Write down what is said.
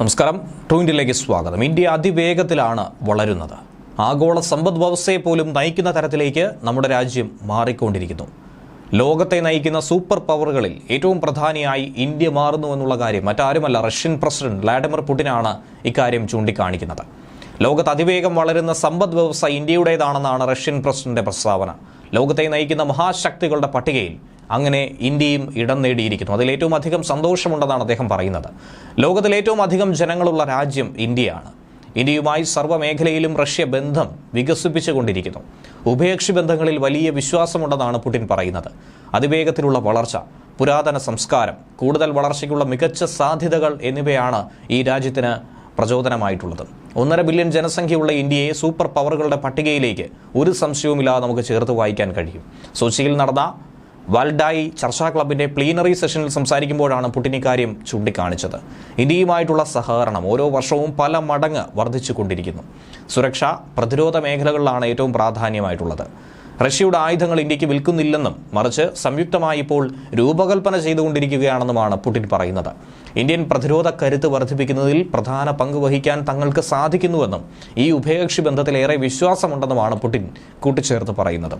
നമസ്കാരം. ടു ഇന്ത്യയിലേക്ക് സ്വാഗതം. ഇന്ത്യ അതിവേഗത്തിലാണ് വളരുന്നത്. ആഗോള സമ്പദ് വ്യവസ്ഥയെ പോലും നയിക്കുന്ന തരത്തിലേക്ക് നമ്മുടെ രാജ്യം മാറിക്കൊണ്ടിരിക്കുന്നു. ലോകത്തെ നയിക്കുന്ന സൂപ്പർ പവറുകളിൽ ഏറ്റവും പ്രധാനിയായി ഇന്ത്യ മാറുന്നു എന്നുള്ള കാര്യം മറ്റാരുമല്ല റഷ്യൻ പ്രസിഡന്റ് വ്ളാഡിമിർ പുടിനാണ് ഇക്കാര്യം ചൂണ്ടിക്കാണിക്കുന്നത്. ലോകത്ത് അതിവേഗം വളരുന്ന സമ്പദ് വ്യവസ്ഥ ഇന്ത്യയുടേതാണെന്നാണ് റഷ്യൻ പ്രസിഡന്റിന്റെ പ്രസ്താവന. ലോകത്തെ നയിക്കുന്ന മഹാശക്തികളുടെ പട്ടികയിൽ അങ്ങനെ ഇന്ത്യയും ഇടം നേടിയിരിക്കുന്നു. അതിൽ ഏറ്റവും അധികം സന്തോഷമുണ്ടെന്നാണ് അദ്ദേഹം പറയുന്നത്. ലോകത്തിൽ ഏറ്റവും അധികം ജനങ്ങളുള്ള രാജ്യം ഇന്ത്യയാണ്. ഇന്ത്യയുമായി സർവമേഖലയിലും റഷ്യ ബന്ധം വികസിപ്പിച്ചുകൊണ്ടിരിക്കുന്നു. ഉഭയകക്ഷി ബന്ധങ്ങളിൽ വലിയ വിശ്വാസമുണ്ടെന്നാണ് പുടിൻ പറയുന്നത്. അതിവേഗത്തിലുള്ള വളർച്ച പുരാതന സംസ്കാരം കൂടുതൽ വളർച്ചയ്ക്കുള്ള മികച്ച സാധ്യതകൾ എന്നിവയാണ് ഈ രാജ്യത്തിന് പ്രചോദനമായിട്ടുള്ളത്. ഒന്നര ബില്യൺ ജനസംഖ്യയുള്ള ഇന്ത്യയെ സൂപ്പർ പവറുകളുടെ പട്ടികയിലേക്ക് ഒരു സംശയവുമില്ലാതെ നമുക്ക് ചേർത്ത് വായിക്കാൻ കഴിയും. സോച്ചിയിൽ നടന്ന വാൽഡായി ചർച്ചാ ക്ലബിന്റെ പ്ലീനറി സെഷനിൽ സംസാരിക്കുമ്പോഴാണ് പുടിൻ ഇക്കാര്യം ചൂണ്ടിക്കാണിച്ചത്. ഇന്ത്യയുമായിട്ടുള്ള സഹകരണം ഓരോ വർഷവും പല മടങ്ങ് വർദ്ധിച്ചുകൊണ്ടിരിക്കുന്നു. സുരക്ഷ പ്രതിരോധ മേഖലകളിലാണ് ഏറ്റവും പ്രാധാന്യമായിട്ടുള്ളത്. റഷ്യയുടെ ആയുധങ്ങൾ ഇന്ത്യയ്ക്ക് വിൽക്കുന്നില്ലെന്നും മറിച്ച് സംയുക്തമായി ഇപ്പോൾ രൂപകൽപ്പന ചെയ്തുകൊണ്ടിരിക്കുകയാണെന്നുമാണ് പുടിൻ പറയുന്നത്. ഇന്ത്യൻ പ്രതിരോധ കരുത്ത് വർദ്ധിപ്പിക്കുന്നതിൽ പ്രധാന പങ്ക് വഹിക്കാൻ തങ്ങൾക്ക് സാധിക്കുന്നുവെന്നും ഈ ഉഭയകക്ഷി ബന്ധത്തിലേറെ വിശ്വാസമുണ്ടെന്നുമാണ് പുടിൻ കൂട്ടിച്ചേർത്ത് പറയുന്നത്.